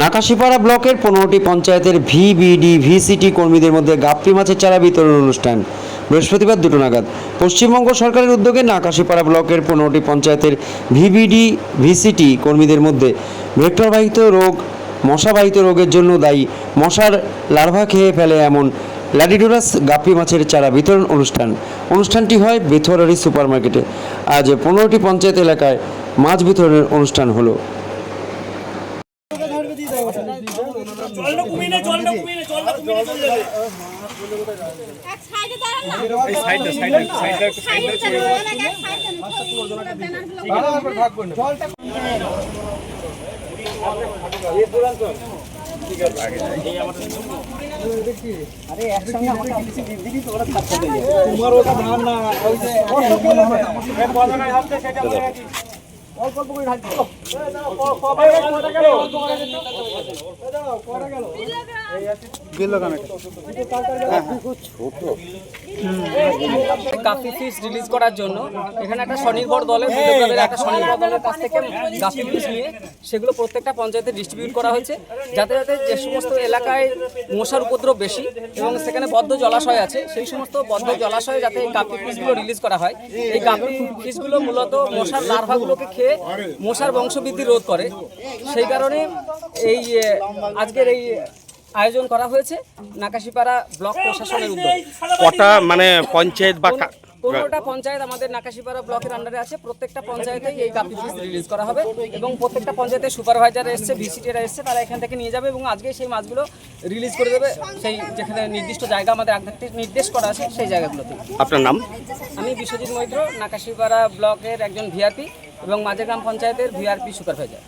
নাকাশিপাড়া ব্লকের পনেরোটি পঞ্চায়েতের ভিবিডি, ভিসিটি কর্মীদের মধ্যে গাপ্পি মাছের চারা বিতরণ অনুষ্ঠান। বৃহস্পতিবার দুটো নাগাদ। পশ্চিমবঙ্গ সরকারের উদ্যোগে নাকাশিপাড়া ব্লকের পনেরোটি পঞ্চায়েতের ভিবিডি, ভিসিটি কর্মীদের মধ্যে ভেক্টরবাহিত রোগ, মশাবাহিত রোগের জন্য দায়ী, মশার লার্ভা খেয়ে ফেলে এমন ল্যাডিডোরাস গাপ্পি মাছের চারা বিতরণ অনুষ্ঠান। অনুষ্ঠানটি হয় বেথুয়ারি সুপার মার্কেটে আজ পনেরোটি পঞ্চায়েত এলাকায় মাছ বিতরণের অনুষ্ঠান হলো। জলটা কমিয়ে নে জলটা কমিয়ে নে এক সাইডে দাঁড়ান না এই সাইডে সাইডে সাইডে একটু চলে যান এক সাইডে ব্যানারগুলো তোমার ওটা ধান না, ওই যে অল্প ফিস রিলিজ করার জন্য এখানে একটা স্বনির্ভর দলের একটা স্বনির্ভর দলের কাছ থেকে গাফি ফিস নিয়ে সেগুলো প্রত্যেকটা পঞ্চায়েতে ডিস্ট্রিবিউট করা হয়েছে। যাতে যাতে যে সমস্ত এলাকায় মশার উপদ্রব বেশি এবং সেখানে বদ্ধ জলাশয় আছে, সেই সমস্ত বদ্ধ জলাশয়ে যাতে এই গাপি ফিসগুলো রিলিজ করা হয়, এই গাপি ফিসগুলো মূলত মশার লার্ভাগুলোকে খেয়ে মশার বংশবৃদ্ধি রোধ করে। সেই কারণে এই আজকের এই আয়োজন করা হয়েছে নাকাশিপাড়া ব্লক প্রশাসনের উদ্যোগ। কটা মানে পঞ্চায়েত বা পনেরোটা পঞ্চায়েত আমাদের নাকাশিপাড়া ব্লকের আন্ডারে আছে। প্রত্যেকটা পঞ্চায়েতেই এই গাপি ফিস রিলিজ করা হবে এবং প্রত্যেকটা পঞ্চায়েতে সুপারভাইজার এসছে ভিসিটিরা এসছে তারা এখান থেকে নিয়ে যাবে এবং আজকে সেই মাছগুলো রিলিজ করে দেবে। সেই যেখানে নির্দিষ্ট জায়গা আমাদের আগে থেকে নির্দেশ করা আছে সেই জায়গাগুলোতে। আপনার নাম? আমি বিশ্বজিৎ মৈত্র নাকাশিপাড়া ব্লকের একজন ভিআরপি এবং মাঝেগ্রাম পঞ্চায়েতের ভিআরপি সুপারভাইজার